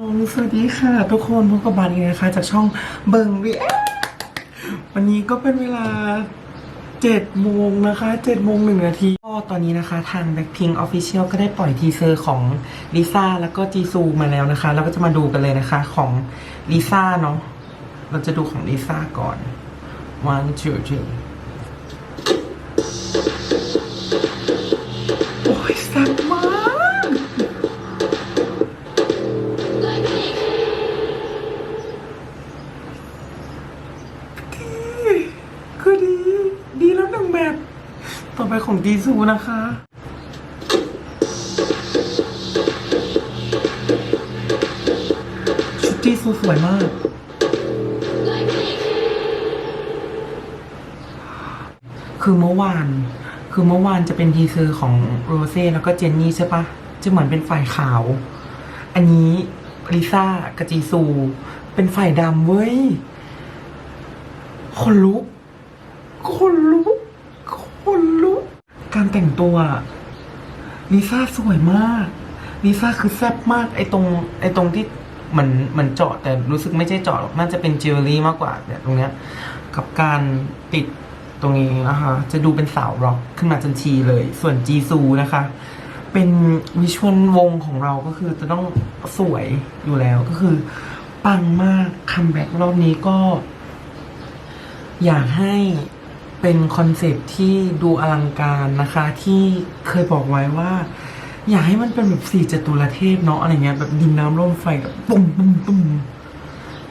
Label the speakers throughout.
Speaker 1: สวัสดีค่ะ ทุกคนพบกับบานอีนะคะ จากช่องเบิงรีวันนี้ก็เป็นเวลาเจ็ดโมงนะคะเจ็ดโมงหนึ่งนาทีก็ตอนนี้นะคะ ทาง Blackpink Official ก็ได้ปล่อยทีเซอร์ของลิซ่าแล้วก็จีซูมาแล้วนะคะ เราก็จะมาดูกันเลยนะคะของลิซ่าเนาะเราจะดูของลิซ่าก่อน one two three ต่อไปของจีซูนะคะ ชุดจีซูสวยมาก คือเมื่อวาน คือเมื่อวานจะเป็นทีเซอร์ของโรเซ่แล้วก็เจนนี่ใช่ปะ จะเหมือนเป็นฝ่ายขาว อันนี้ลิซ่ากับจีซู เป็นฝ่ายดำเว้ย คนลุก คนลุก คน การแต่งตัวลิซ่าสวยมากลิซ่าคือแซ่บมาก ไอ้ตรง ไอ้ตรงที่เหมือนเหมือนเจาะแต่รู้สึกไม่ใช่เจาะหรอกน่าจะเป็นจิวเวลรี่มากกว่าเนี่ยตรงเนี้ย กับการติดตรงนี้นะคะจะดูเป็นสาวร็อกขึ้นมาทันทีเลย ส่วนจีซูนะคะ เป็นวิชวลวงของเราก็คือจะต้องสวยอยู่แล้วก็คือ ปังมากคัมแบ็กรอบนี้ก็ อยากให้ เป็นคอนเซปที่ดูอลังการนะคะ ที่เคยบอกไว้ว่า อยากให้มันเป็นแบบสี่จตุรเทพเนาะอะไรเงี้ยแบบดินน้ำลมไฟแบบตุ้มตุ้มตุ้ม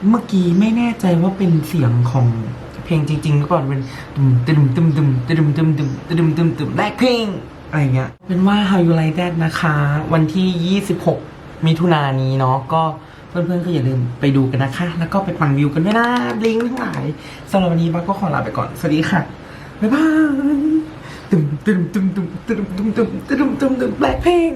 Speaker 1: เมื่อกี้ไม่แน่ใจว่าเป็นเสียงของเพลงจริงๆหรือเปล่าเป็นตุ้มตึมตึมตึมตึมตึมตึมตึมตึมตึมแบล็คพิงอะไรเงี้ยเป็นว่า How You Like That นะคะ วันที่ 26 มิถุนายนนี้เนาะก็ เพื่อนๆก็อย่าลืมไปดูกันนะคะ แล้วก็ไปฟังวิวกันด้วยนะบลิงทั้งหลายสำหรับวันนี้บ้าก็ขอลาไปก่อน สวัสดีค่ะ บ๊ายบายตึมตึมตึมตึมตึมตึมตึมตึมตึมตึมแบล็คพิง